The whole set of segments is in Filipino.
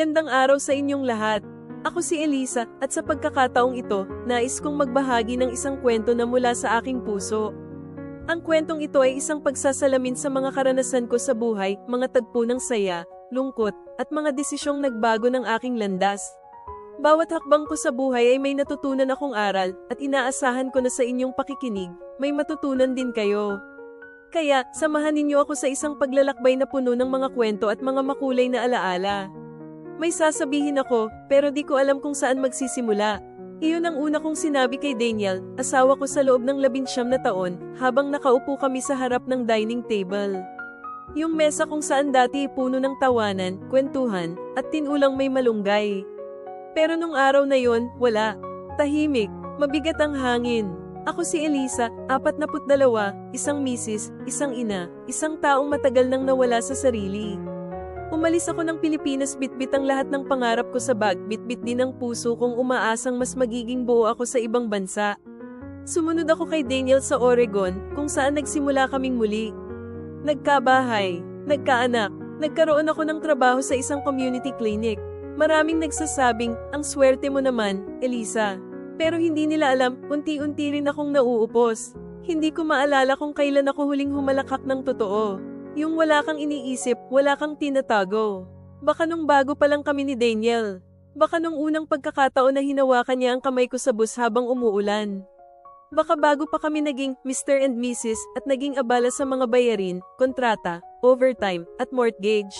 Magandang araw sa inyong lahat. Ako si Elisa at sa pagkakataong ito, nais kong magbahagi ng isang kwento na mula sa aking puso. Ang kwentong ito ay isang pagsasalamin sa mga karanasan ko sa buhay, mga tagpo ng saya, lungkot, at mga desisyong nagbago ng aking landas. Bawat hakbang ko sa buhay ay may natutunan akong aral at inaasahan ko na sa inyong pakikinig, may matutunan din kayo. Kaya, samahan ninyo ako sa isang paglalakbay na puno ng mga kwento at mga makulay na alaala. May sasabihin ako, pero di ko alam kung saan magsisimula. Iyon ang una kong sinabi kay Daniel, asawa ko sa loob ng labinsyam na taon, habang nakaupo kami sa harap ng dining table. Yung mesa kung saan dati puno ng tawanan, kwentuhan, at tinulang may malunggay. Pero nung araw na yon, wala. Tahimik, mabigat ang hangin. Ako si Elisa, 42, isang misis, isang ina, isang taong matagal nang nawala sa sarili. Umalis ako ng Pilipinas bitbit ang lahat ng pangarap ko sa bag, bitbit din ang puso kong umaasang mas magiging buo ako sa ibang bansa. Sumunod ako kay Daniel sa Oregon, kung saan nagsimula kaming muli. Nagkabahay, nagkaanak, nagkaroon ako ng trabaho sa isang community clinic. Maraming nagsasabing, ang swerte mo naman, Elisa. Pero hindi nila alam, unti-unti rin akong nauupos. Hindi ko maalala kung kailan ako huling humalakak ng totoo. Yung wala kang iniisip, wala kang tinatago. Baka nung bago pa lang kami ni Daniel. Baka nung unang pagkakataon na hinawakan niya ang kamay ko sa bus habang umuulan. Baka bago pa kami naging Mr. and Mrs. at naging abala sa mga bayarin, kontrata, overtime, at mortgage.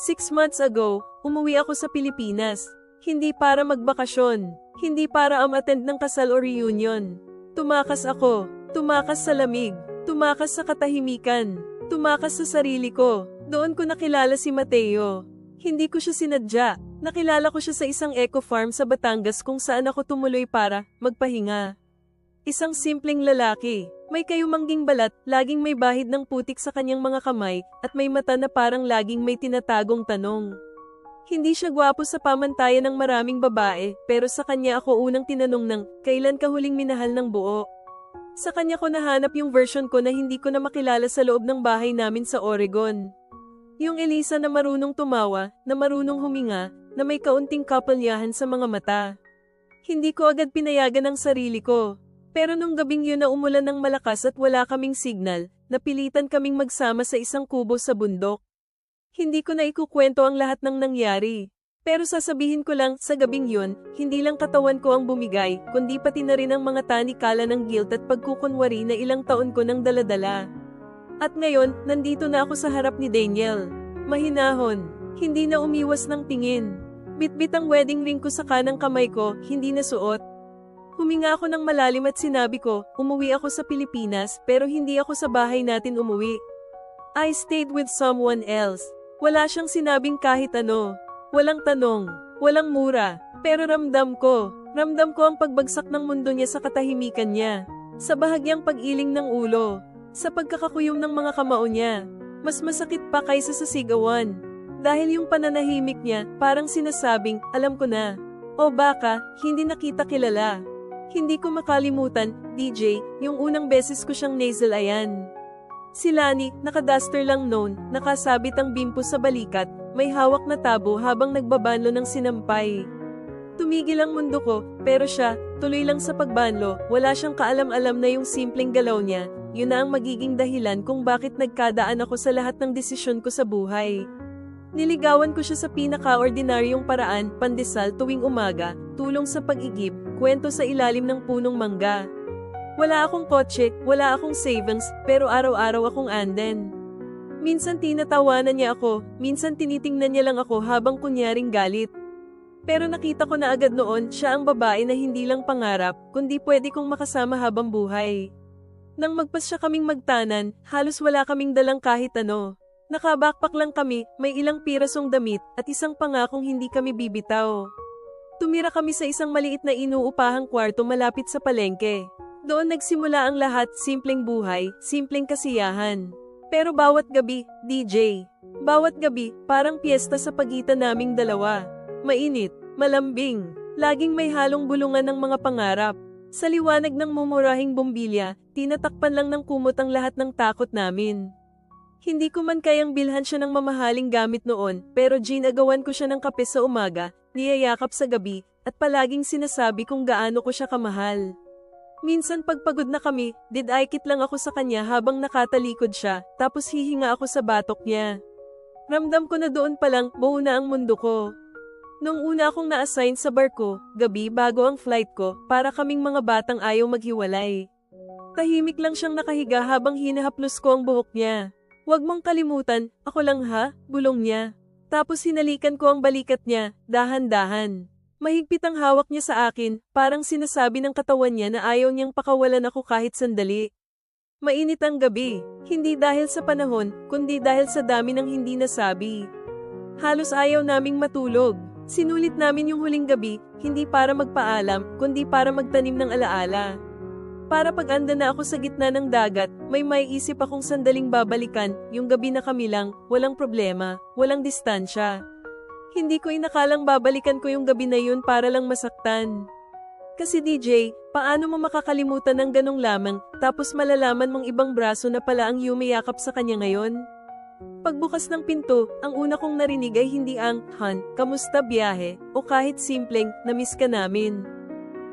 Six months ago, umuwi ako sa Pilipinas. Hindi para magbakasyon, hindi para am-attend ng kasal o reunion. Tumakas ako, tumakas sa lamig, tumakas sa katahimikan, tumakas sa sarili ko. Doon ko nakilala si Mateo. Hindi ko siya sinadya. Nakilala ko siya sa isang eco farm sa Batangas kung saan ako tumuloy para magpahinga. Isang simpleng lalaki, may kayumangging balat, laging may bahid ng putik sa kanyang mga kamay, at may mata na parang laging may tinatagong tanong. Hindi siya gwapo sa pamantayan ng maraming babae, pero sa kanya ako unang tinanong ng, kailan ka huling minahal ng buo? Sa kanya ko nahanap yung version ko na hindi ko na makilala sa loob ng bahay namin sa Oregon. Yung Elisa na marunong tumawa, na marunong huminga, na may kaunting kapalyahan sa mga mata. Hindi ko agad pinayagan ang sarili ko. Pero nung gabing yun na umulan ng malakas at wala kaming signal, napilitan kaming magsama sa isang kubo sa bundok. Hindi ko na ikukwento ang lahat ng nangyari. Pero sasabihin ko lang, sa gabing yun, hindi lang katawan ko ang bumigay, kundi pati na rin ang mga tanikala ng guilt at pagkukunwari na ilang taon ko nang daladala. At ngayon, nandito na ako sa harap ni Daniel. Mahinahon, hindi na umiwas ng tingin. Bitbit ang wedding ring ko sa kanang kamay ko, hindi na suot. Huminga ako ng malalim at sinabi ko, umuwi ako sa Pilipinas pero hindi ako sa bahay natin umuwi. I stayed with someone else. Wala siyang sinabing kahit ano. Walang tanong, walang mura, pero ramdam ko, ramdam ko ang pagbagsak ng mundo niya sa katahimikan niya, sa bahagyang pag-iling ng ulo, sa pagkakakuyom ng mga kamao niya. Mas masakit pa kaysa sa sigawan. Dahil yung pananahimik niya, parang sinasabing, alam ko na. O baka, hindi nakita kilala. Hindi ko makalimutan, DJ, yung unang beses ko siyang nasal ayan. Si Lani, nakaduster lang noon, nakasabit ang bimpo sa balikat, may hawak na tabo habang nagbabanlo ng sinampay. Tumigil ang mundo ko, pero siya, tuloy lang sa pagbanlo, wala siyang kaalam-alam na yung simpleng galaw niya, yun na ang magiging dahilan kung bakit nagkadaan ako sa lahat ng desisyon ko sa buhay. Niligawan ko siya sa pinaka-ordinaryong paraan, pandesal tuwing umaga, tulong sa pag-igip, kwento sa ilalim ng punong mangga. Wala akong kotse, wala akong savings, pero araw-araw akong anden. Minsan tinatawanan niya ako, minsan tinitingnan niya lang ako habang kunyaring galit. Pero nakita ko na agad noon siya ang babae na hindi lang pangarap, kundi pwede kong makasama habang buhay. Nang magpas siya kaming magtanan, halos wala kaming dalang kahit ano. Nakabakpak lang kami, may ilang pirasong damit, at isang pangakong hindi kami bibitaw. Tumira kami sa isang maliit na inuupahang kwarto malapit sa palengke. Doon nagsimula ang lahat, simpleng buhay, simpleng kasiyahan. Pero bawat gabi, DJ, bawat gabi, parang piyesta sa pagitan naming dalawa. Mainit, malambing, laging may halong bulungan ng mga pangarap. Sa liwanag ng mumurahing bombilya, tinatakpan lang ng kumot ang lahat ng takot namin. Hindi ko man kayang bilhan siya ng mamahaling gamit noon, pero ginagawan ko siya ng kape sa umaga, niyayakap sa gabi, at palaging sinasabi kung gaano ko siya kamahal. Minsan pagpagod na kami, didikit lang ako sa kanya habang nakatalikod siya, tapos hihinga ako sa batok niya. Ramdam ko na doon pa lang, buo na ang mundo ko. Nung una akong na-assign sa barko, gabi bago ang flight ko, para kaming mga batang ayaw maghiwalay. Tahimik lang siyang nakahiga habang hinahaplos ko ang buhok niya. Huwag mong kalimutan, ako lang ha, bulong niya. Tapos hinalikan ko ang balikat niya, dahan-dahan. Mahigpit ang hawak niya sa akin, parang sinasabi ng katawan niya na ayaw niyang pakawalan ako kahit sandali. Mainit ang gabi, hindi dahil sa panahon, kundi dahil sa dami ng hindi nasabi. Halos ayaw naming matulog. Sinulit namin yung huling gabi, hindi para magpaalam, kundi para magtanim ng alaala. Para pag anda na ako sa gitna ng dagat, may maiisip akong sandaling babalikan, yung gabi na kami lang, walang problema, walang distansya. Hindi ko inakalang babalikan ko yung gabi na yun para lang masaktan. Kasi DJ, paano mo makakalimutan ng ganong lamang, tapos malalaman mong ibang braso na pala ang yumiyakap sa kanya ngayon? Pagbukas ng pinto, ang una kong narinig ay hindi ang, Han, kamusta biyahe, o kahit simpleng, namiss ka namin.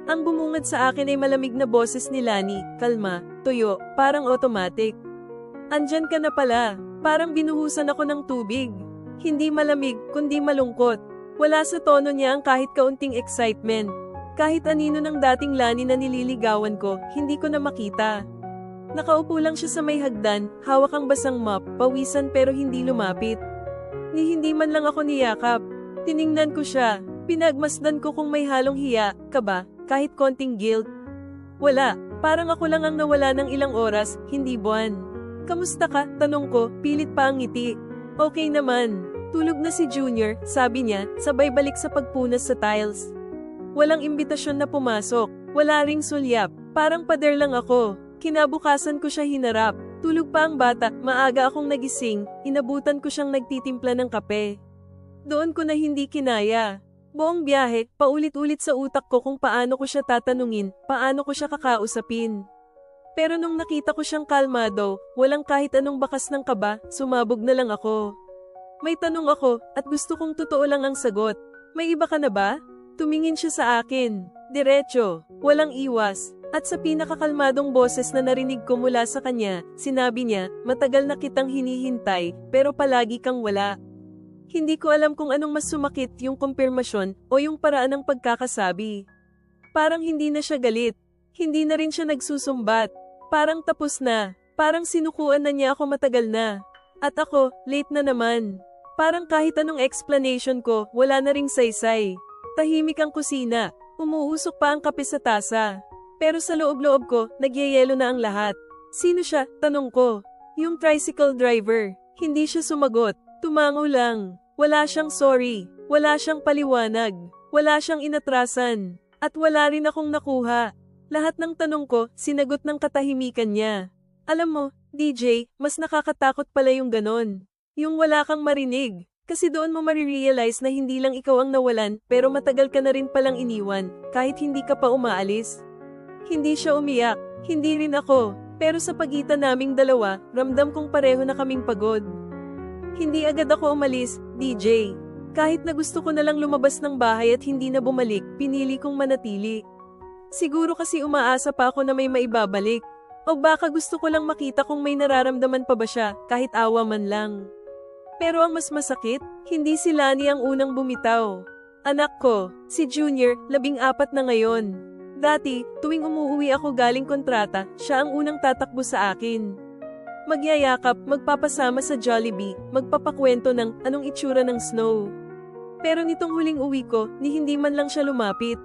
Ang bumungad sa akin ay malamig na boses ni Lani, kalma, tuyo, parang automatic. Andyan ka na pala, parang binuhusan ako ng tubig. Hindi malamig, kundi malungkot. Wala sa tono niya ang kahit kaunting excitement. Kahit anino ng dating Lani na nililigawan ko, hindi ko na makita. Nakaupo lang siya sa may hagdan, hawak ang basang mop, pawisan pero hindi lumapit. Ni hindi man lang ako niyakap. Tiningnan ko siya, pinagmasdan ko kung may halong hiya, kaba, kahit konting guilt. Wala, parang ako lang ang nawala ng ilang oras, hindi buwan. Kamusta ka? Tanong ko, pilit pa ang ngiti. Okay naman. Tulog na si Junior, sabi niya, sabay balik sa pagpunas sa tiles. Walang imbitasyon na pumasok, wala ring sulyap, parang pader lang ako. Kinabukasan ko siya hinarap, tulog pa ang bata, maaga akong nagising, inabutan ko siyang nagtitimpla ng kape. Doon ko na hindi kinaya. Buong biyahe, paulit-ulit sa utak ko kung paano ko siya tatanungin, paano ko siya kakausapin. Pero nung nakita ko siyang kalmado, walang kahit anong bakas ng kaba, sumabog na lang ako. May tanong ako, at gusto kong totoo lang ang sagot. May iba ka na ba? Tumingin siya sa akin. Diretso, walang iwas. At sa pinakakalmadong boses na narinig ko mula sa kanya, sinabi niya, matagal na kitang hinihintay, pero palagi kang wala. Hindi ko alam kung anong mas sumakit yung kumpirmasyon o yung paraan ng pagkakasabi. Parang hindi na siya galit. Hindi na rin siya nagsusumbat. Parang tapos na. Parang sinukuan na niya ako matagal na. At ako, late na naman. Parang kahit anong explanation ko, wala na ring saysay. Tahimik ang kusina. Umuusok pa ang kape sa tasa. Pero sa loob-loob ko, nagyayelo na ang lahat. Sino siya? Tanong ko. Yung tricycle driver. Hindi siya sumagot. Tumango lang. Wala siyang sorry. Wala siyang paliwanag. Wala siyang inatrasan. At wala rin akong nakuha. Lahat ng tanong ko, sinagot ng katahimikan niya. Alam mo, DJ, mas nakakatakot pala yung ganon. Yung wala kang marinig. Kasi doon mo marirealize na hindi lang ikaw ang nawalan, pero matagal ka na rin palang iniwan, kahit hindi ka pa umaalis. Hindi siya umiyak, hindi rin ako, pero sa pagitan naming dalawa, ramdam kong pareho na kaming pagod. Hindi agad ako umalis, DJ. Kahit na gusto ko na lang lumabas ng bahay at hindi na bumalik, pinili kong manatili. Siguro kasi umaasa pa ako na may maibabalik. O baka gusto ko lang makita kung may nararamdaman pa ba siya, kahit awa man lang. Pero ang mas masakit, hindi si Lani ang unang bumitaw. Anak ko, si Junior, labing apat na ngayon. Dati, tuwing umuwi ako galing kontrata, siya ang unang tatakbo sa akin. Magyayakap, magpapasama sa Jollibee, magpapakwento ng anong itsura ng snow. Pero nitong huling uwi ko, ni hindi man lang siya lumapit.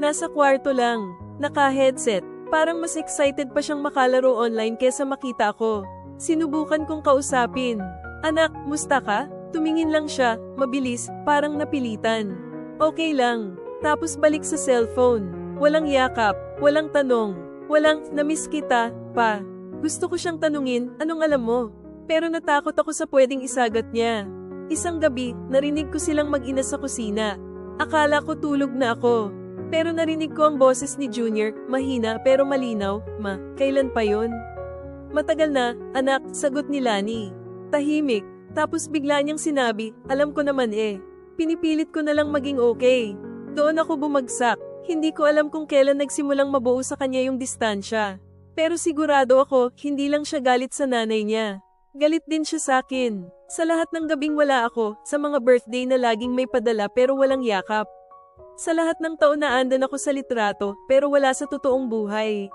Nasa kwarto lang, naka-headset, parang mas excited pa siyang makalaro online kesa makita ko. Sinubukan kong kausapin. Anak, musta ka? Tumingin lang siya, mabilis, parang napilitan. Okay lang. Tapos balik sa cellphone. Walang yakap, walang tanong, walang namiss kita, pa. Gusto ko siyang tanungin, anong alam mo? Pero natakot ako sa pwedeng isagat niya. Isang gabi, narinig ko silang mag-ina sa kusina. Akala ko tulog na ako. Pero narinig ko ang boses ni Junior, mahina pero malinaw, ma, kailan pa yon? Matagal na, anak, sagot ni Lani. Tahimik, tapos bigla niyang sinabi, alam ko naman eh. Pinipilit ko na lang maging okay. Doon ako bumagsak. Hindi ko alam kung kailan nagsimulang mabuo sa kanya yung distansya. Pero sigurado ako, hindi lang siya galit sa nanay niya. Galit din siya sa akin. Sa lahat ng gabing wala ako, sa mga birthday na laging may padala pero walang yakap. Sa lahat ng taon na andan ako sa litrato pero wala sa totoong buhay.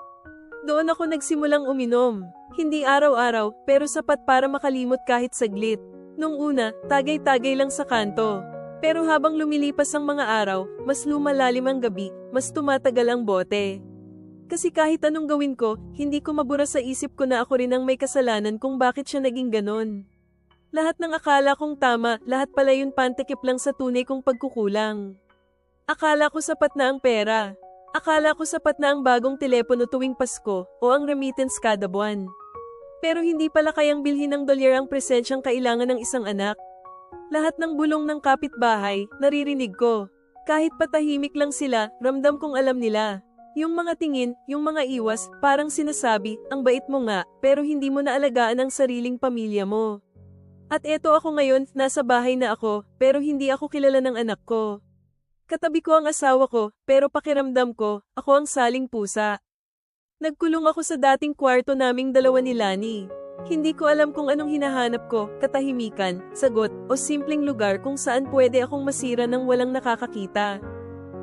Doon ako nagsimulang uminom. Hindi araw-araw pero sapat para makalimot kahit saglit. Nung una, tagay-tagay lang sa kanto. Pero habang lumilipas ang mga araw, mas lumalalim ang gabi, mas tumatagal ang bote. Kasi kahit anong gawin ko, hindi ko mabura sa isip ko na ako rin ang may kasalanan kung bakit siya naging ganon. Lahat ng akala kong tama, lahat pala yun pantakip lang sa tunay kong pagkukulang. Akala ko sapat na ang pera. Akala ko sapat na ang bagong telepono tuwing Pasko o ang remittance kada buwan. Pero hindi pala kayang bilhin ng dolyar ang presensyang kailangan ng isang anak. Lahat ng bulong ng kapitbahay, naririnig ko. Kahit patahimik lang sila, ramdam kong alam nila. Yung mga tingin, yung mga iwas, parang sinasabi, ang bait mo nga, pero hindi mo naalagaan ang sariling pamilya mo. At eto ako ngayon, nasa bahay na ako, pero hindi ako kilala ng anak ko. Katabi ko ang asawa ko, pero pakiramdam ko, ako ang saling pusa. Nagkulong ako sa dating kwarto naming dalawa ni Lani. Hindi ko alam kung anong hinahanap ko, katahimikan, sagot, o simpleng lugar kung saan pwede akong masira ng walang nakakakita.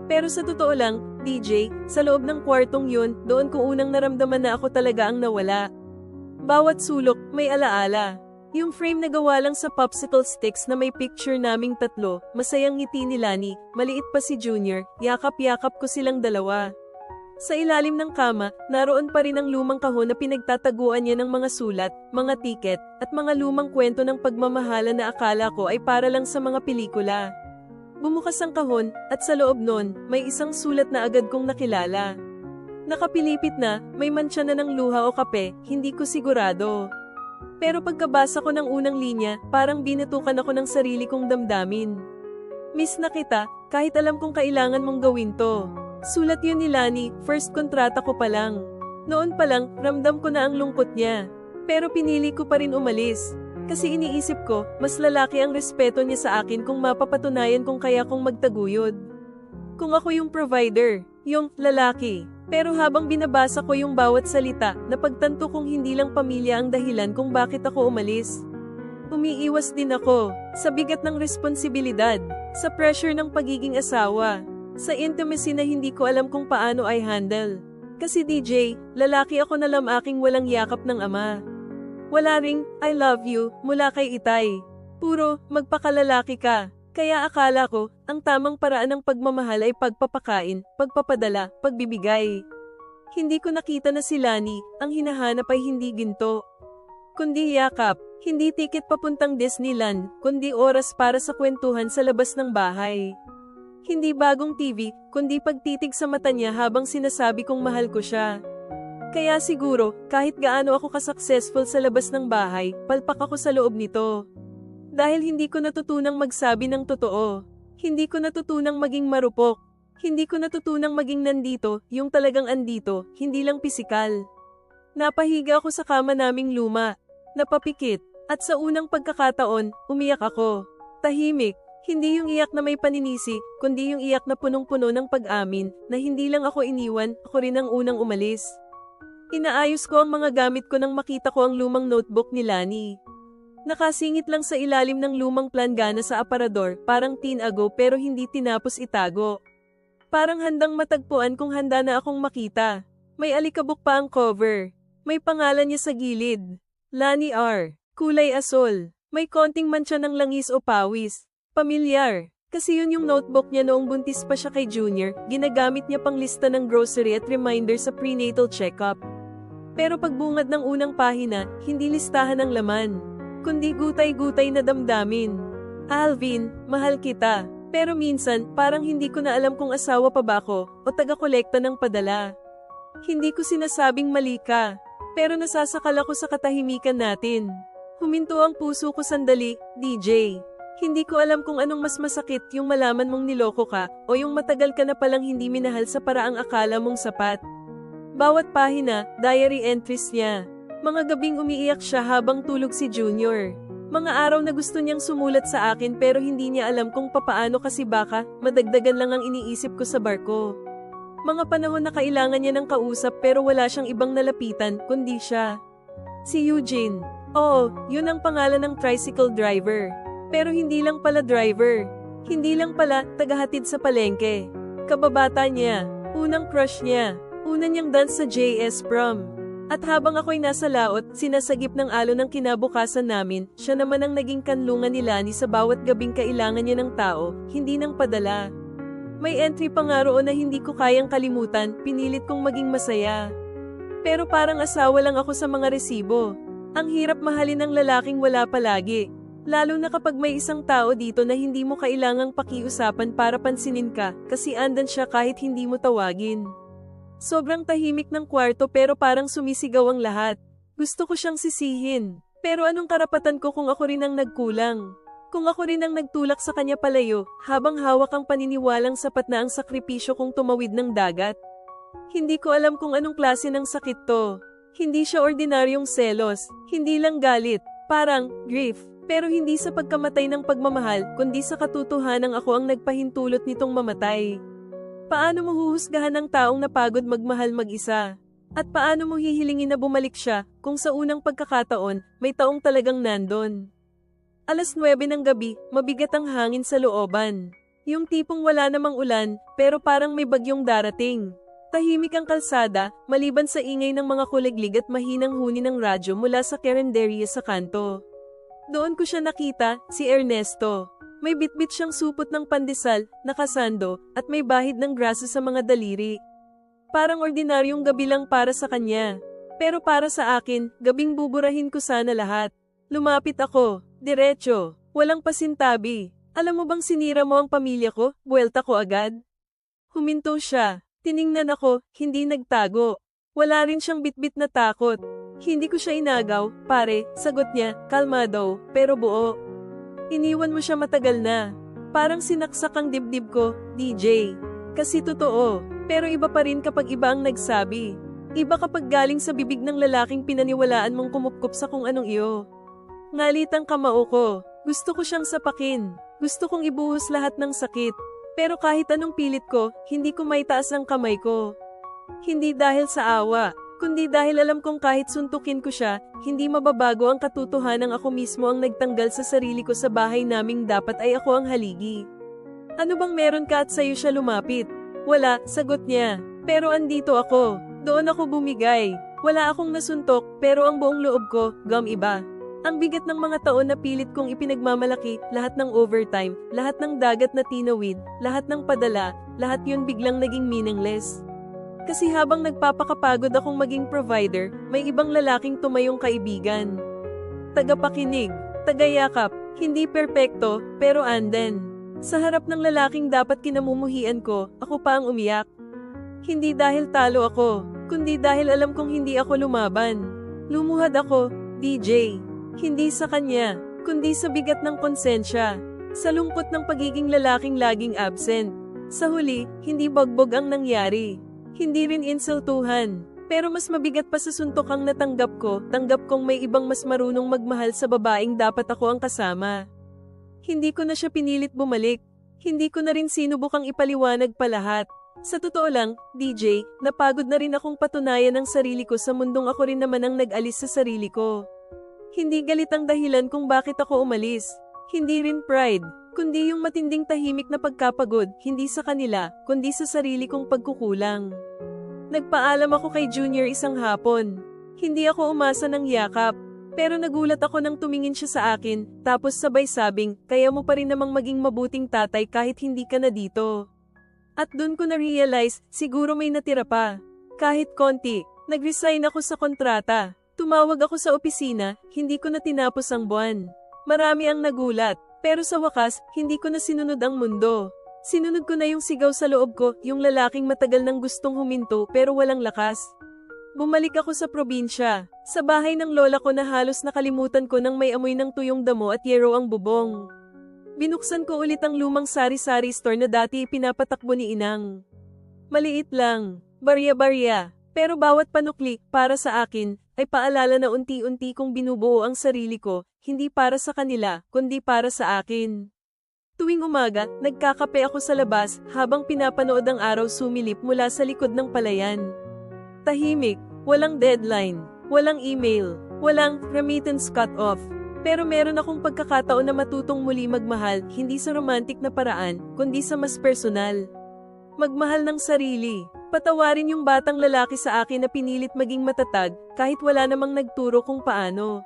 Pero sa totoo lang, DJ, sa loob ng kwartong yun, doon ko unang naramdaman na ako talaga ang nawala. Bawat sulok, may alaala. Yung frame na gawa lang sa popsicle sticks na may picture naming tatlo, masayang ngiti ni Lani, maliit pa si Junior, yakap-yakap ko silang dalawa. Sa ilalim ng kama, naroon pa rin ang lumang kahon na pinagtataguan niya ng mga sulat, mga tiket, at mga lumang kwento ng pagmamahala na akala ko ay para lang sa mga pelikula. Bumukas ang kahon, at sa loob nun, may isang sulat na agad kong nakilala. Nakapilipit na, may mantsa na ng luha o kape, hindi ko sigurado. Pero pagkabasa ko ng unang linya, parang binatukan ako ng sarili kong damdamin. Miss na kita, kahit alam kong kailangan mong gawin to. Sulat yun ni Lani, first kontrata ko pa lang. Noon pa lang, ramdam ko na ang lungkot niya. Pero pinili ko pa rin umalis. Kasi iniisip ko, mas lalaki ang respeto niya sa akin kung mapapatunayan kung kaya kong magtaguyod. Kung ako yung provider, yung lalaki. Pero habang binabasa ko yung bawat salita, napagtanto kong hindi lang pamilya ang dahilan kung bakit ako umalis. Umiiwas din ako, sa bigat ng responsibilidad, sa pressure ng pagiging asawa, sa intimacy na hindi ko alam kung paano ay handle. Kasi DJ, lalaki ako na lam aking walang yakap ng ama. Wala ring, I love you, mula kay Itay. Puro, magpakalalaki ka. Kaya akala ko, ang tamang paraan ng pagmamahal ay pagpapakain, pagpapadala, pagbibigay. Hindi ko nakita na si Lani, ang hinahanap ay hindi ginto. Kundi yakap, hindi tiket papuntang Disneyland, kundi oras para sa kwentuhan sa labas ng bahay. Hindi bagong TV, kundi pagtitig sa mata niya habang sinasabi kong mahal ko siya. Kaya siguro, kahit gaano ako kasuccessful sa labas ng bahay, palpak ako sa loob nito. Dahil hindi ko natutunang magsabi ng totoo. Hindi ko natutunang maging marupok. Hindi ko natutunang maging nandito, yung talagang andito, hindi lang pisikal. Napahiga ako sa kama naming luma. Napapikit. At sa unang pagkakataon, umiyak ako. Tahimik. Hindi yung iyak na may paninisi, kundi yung iyak na punong-puno ng pag-amin, na hindi lang ako iniwan, ako rin ang unang umalis. Inaayos ko ang mga gamit ko nang makita ko ang lumang notebook ni Lani. Nakasingit lang sa ilalim ng lumang planggana sa aparador, parang teen ago pero hindi tinapos itago. Parang handang matagpuan kung handa na akong makita. May alikabok pa ang cover. May pangalan niya sa gilid. Lani R. Kulay asol. May konting mancha ng langis o pawis. Pamilyar. Kasi yun yung notebook niya noong buntis pa siya kay Junior, ginagamit niya pang lista ng grocery at reminder sa prenatal checkup. Pero pagbungad ng unang pahina, hindi listahan ang laman, kundi gutay-gutay na damdamin. Alvin, mahal kita. Pero minsan, parang hindi ko na alam kung asawa pa ba ako o taga-kolekta ng padala. Hindi ko sinasabing mali ka, pero nasasakal ako sa katahimikan natin. Huminto ang puso ko sandali, DJ. Hindi ko alam kung anong mas masakit yung malaman mong niloko ka o yung matagal ka na palang hindi minahal sa paraang akala mong sapat. Bawat pahina, diary entries niya. Mga gabing umiiyak siya habang tulog si Junior. Mga araw na gusto niyang sumulat sa akin pero hindi niya alam kung papaano kasi baka madagdagan lang ang iniisip ko sa barko. Mga panahon na kailangan niya ng kausap pero wala siyang ibang nalapitan kundi siya. Si Eugene. Oo, yun ang pangalan ng tricycle driver. Pero hindi lang pala driver. Hindi lang pala tagahatid sa palengke. Kababata niya. Unang crush niya. Una niyang dance sa JS prom. At habang ako'y nasa laot, sinasagip ng alon ng kinabukasan namin, siya naman ang naging kanlungan ni Lani sa bawat gabing kailangan niya ng tao, hindi ng padala. May entry pa nga roon na hindi ko kayang kalimutan, pinilit kong maging masaya. Pero parang asawa lang ako sa mga resibo. Ang hirap mahalin ng lalaking wala palagi. Lalo na kapag may isang tao dito na hindi mo kailangang pakiusapan para pansinin ka, kasi andan siya kahit hindi mo tawagin. Sobrang tahimik ng kwarto pero parang sumisigaw ang lahat. Gusto ko siyang sisihin. Pero anong karapatan ko kung ako rin ang nagkulang? Kung ako rin ang nagtulak sa kanya palayo, habang hawak ang paniniwalang sapat na ang sakripisyo kong tumawid ng dagat. Hindi ko alam kung anong klase ng sakit to. Hindi siya ordinaryong selos, hindi lang galit, parang grief. Pero hindi sa pagkamatay ng pagmamahal, kundi sa katotohanan ako ang nagpahintulot nitong mamatay. Paano mo huhusgahan ng taong napagod magmahal mag-isa? At paano mo hihilingin na bumalik siya kung sa unang pagkakataon may taong talagang nandon? Alas 9 ng gabi, mabigat ang hangin sa looban. Yung tipong wala namang ulan, pero parang may bagyong darating. Tahimik ang kalsada, maliban sa ingay ng mga kuliglig at mahinang huni ng radyo mula sa karinderya sa kanto. Doon ko siya nakita, si Ernesto. May bitbit siyang supot ng pandesal, nakasando, at may bahid ng grasa sa mga daliri. Parang ordinaryong gabi lang para sa kanya. Pero para sa akin, gabing buburahin ko sana lahat. Lumapit ako, diretso, walang pasintabi. Alam mo bang sinira mo ang pamilya ko, buwelta ko agad? Huminto siya, tiningnan ako, hindi nagtago. Wala rin siyang bitbit na takot. Hindi ko siya inagaw, pare, sagot niya, kalmado, pero buo. Iniwan mo siya matagal na. Parang sinaksak ang dibdib ko, DJ. Kasi totoo, pero iba pa rin kapag iba ang nagsabi. Iba kapag galing sa bibig ng lalaking pinaniwalaan mong kumupkup sa kung anong iyo. Ngalitang kamao ko, gusto ko siyang sapakin. Gusto kong ibuhos lahat ng sakit. Pero kahit anong pilit ko, hindi ko maitaas ang kamay ko. Hindi dahil sa awa, kundi dahil alam kong kahit suntukin ko siya, hindi mababago ang katotohanan ako mismo ang nagtanggal sa sarili ko sa bahay naming dapat ay ako ang haligi. Ano bang meron ka at sa'yo siya lumapit? Wala, sagot niya. Pero andito ako. Doon ako bumigay. Wala akong nasuntok, pero ang buong loob ko, gum iba. Ang bigat ng mga taon na pilit kong ipinagmamalaki, lahat ng overtime, lahat ng dagat na tinawid, lahat ng padala, lahat yun biglang naging meaningless. Kasi habang nagpapakapagod akong maging provider, may ibang lalaking tumayong kaibigan. Tagapakinig, tagayakap, hindi perpekto, pero anden. Sa harap ng lalaking dapat kinamumuhian ko, ako pa ang umiyak. Hindi dahil talo ako, kundi dahil alam kong hindi ako lumaban. Lumuhad ako, DJ. Hindi sa kanya, kundi sa bigat ng konsensya. Sa lungkot ng pagiging lalaking laging absent. Sa huli, hindi bagbog ang nangyari. Hindi rin insultuhan. Pero mas mabigat pa sa suntok ang natanggap ko, tanggap kong may ibang mas marunong magmahal sa babaeng dapat ako ang kasama. Hindi ko na siya pinilit bumalik. Hindi ko na rin sinubukang ipaliwanag pa lahat. Sa totoo lang, DJ, napagod na rin akong patunayan ang sarili ko sa mundong ako rin naman ang nag-alis sa sarili ko. Hindi galit ang dahilan kung bakit ako umalis. Hindi rin pride, kundi yung matinding tahimik na pagkapagod, hindi sa kanila, kundi sa sarili kong pagkukulang. Nagpaalam ako kay Junior isang hapon. Hindi ako umasa ng yakap, pero nagulat ako nang tumingin siya sa akin, tapos sabay sabing, kaya mo pa rin namang maging mabuting tatay kahit hindi ka na dito. At dun ko na-realize, siguro may natira pa. Kahit konti, nag-resign ako sa kontrata. Tumawag ako sa opisina, hindi ko na tinapos ang buwan. Marami ang nagulat, pero sa wakas, hindi ko na sinunod ang mundo. Sinunod ko na yung sigaw sa loob ko, yung lalaking matagal nang gustong huminto pero walang lakas. Bumalik ako sa probinsya, sa bahay ng lola ko na halos nakalimutan ko nang may amoy ng tuyong damo at yero ang bubong. Binuksan ko ulit ang lumang sari-sari store na dati pinapatakbo ni Inang. Maliit lang, barya-barya, Pero bawat panukli, para sa akin, ay paalala na unti-unti kong binubuo ang sarili ko, hindi para sa kanila, kundi para sa akin. Tuwing umaga, nagkakape ako sa labas habang pinapanood ang araw sumilip mula sa likod ng palayan. Tahimik, walang deadline, walang email, walang remittance cut-off. Pero meron akong pagkakataon na matutong muli magmahal, hindi sa romantic na paraan, kundi sa mas personal. Magmahal ng sarili. Patawarin yung batang lalaki sa akin na pinilit maging matatag, kahit wala namang nagturo kung paano.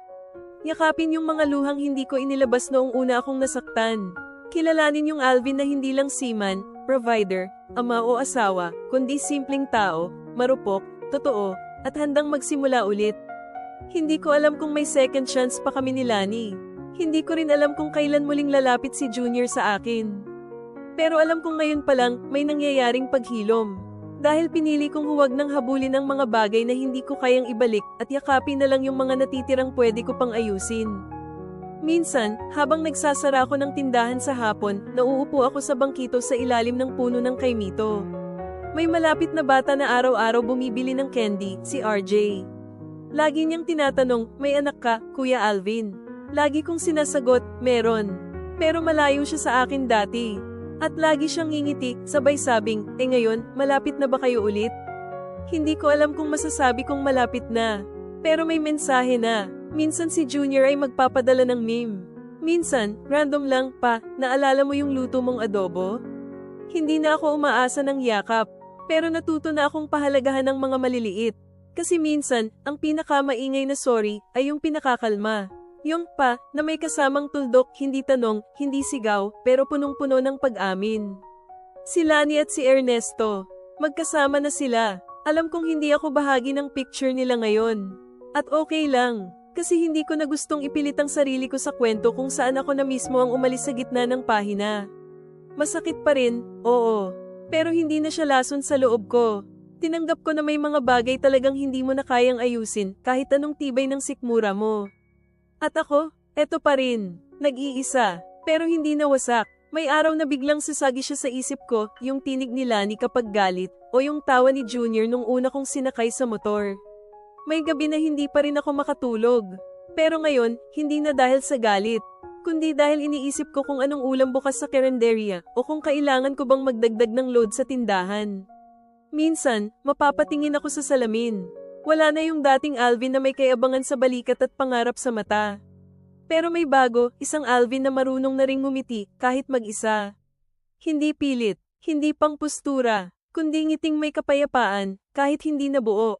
Yakapin yung mga luhang hindi ko inilabas noong una akong nasaktan. Kilalanin yung Alvin na hindi lang seaman, provider, ama o asawa, kundi simpleng tao, marupok, totoo, at handang magsimula ulit. Hindi ko alam kung may second chance pa kami ni Lani. Hindi ko rin alam kung kailan muling lalapit si Junior sa akin. Pero alam kong ngayon pa lang may nangyayaring paghilom. Dahil pinili kong huwag nang habulin ang mga bagay na hindi ko kayang ibalik at yakapin na lang yung mga natitirang pwede ko pang ayusin. Minsan, habang nagsasara ako ng tindahan sa hapon, nauupo ako sa bangkito sa ilalim ng puno ng kaimito. May malapit na bata na araw-araw bumibili ng candy, si RJ. Lagi niyang tinatanong, may anak ka, Kuya Alvin? Lagi kong sinasagot, meron. Pero malayo siya sa akin dati. At lagi siyang ngingiti, sabay sabing, eh ngayon, malapit na ba kayo ulit? Hindi ko alam kung masasabi kong malapit na. Pero may mensahe na. Minsan si Junior ay magpapadala ng meme. Minsan, random lang pa, naalala mo yung luto mong adobo? Hindi na ako umaasa ng yakap. Pero natuto na akong pahalagahan ng mga maliliit. Kasi minsan, ang pinakamaingay na sorry ay yung pinakakalma. Yung pa, na may kasamang tuldok, hindi tanong, hindi sigaw, pero punong-puno ng pag-amin. Si Lani at si Ernesto, magkasama na sila. Alam kong hindi ako bahagi ng picture nila ngayon. At okay lang, kasi hindi ko na gustong ipilit ang sarili ko sa kwento kung saan ako na mismo ang umalis sa gitna ng pahina. Masakit pa rin, oo. Pero hindi na siya lason sa loob ko. Tinanggap ko na may mga bagay talagang hindi mo na kayang ayusin kahit anong tibay ng sikmura mo. At ako, eto pa rin, nag-iisa, pero hindi nawasak. May araw na biglang sasagi siya sa isip ko, yung tinig ni Lani kapag galit, o yung tawa ni Junior nung una kong sinakay sa motor. May gabi na hindi pa rin ako makatulog. Pero ngayon, hindi na dahil sa galit, kundi dahil iniisip ko kung anong ulam bukas sa karinderya o kung kailangan ko bang magdagdag ng load sa tindahan. Minsan, mapapatingin ako sa salamin. Wala na yung dating Alvin na may kayabangan sa balikat at pangarap sa mata. Pero may bago, isang Alvin na marunong na ring ngumiti kahit mag-isa. Hindi pilit, hindi pang postura, kundi ngiting may kapayapaan, kahit hindi nabuo.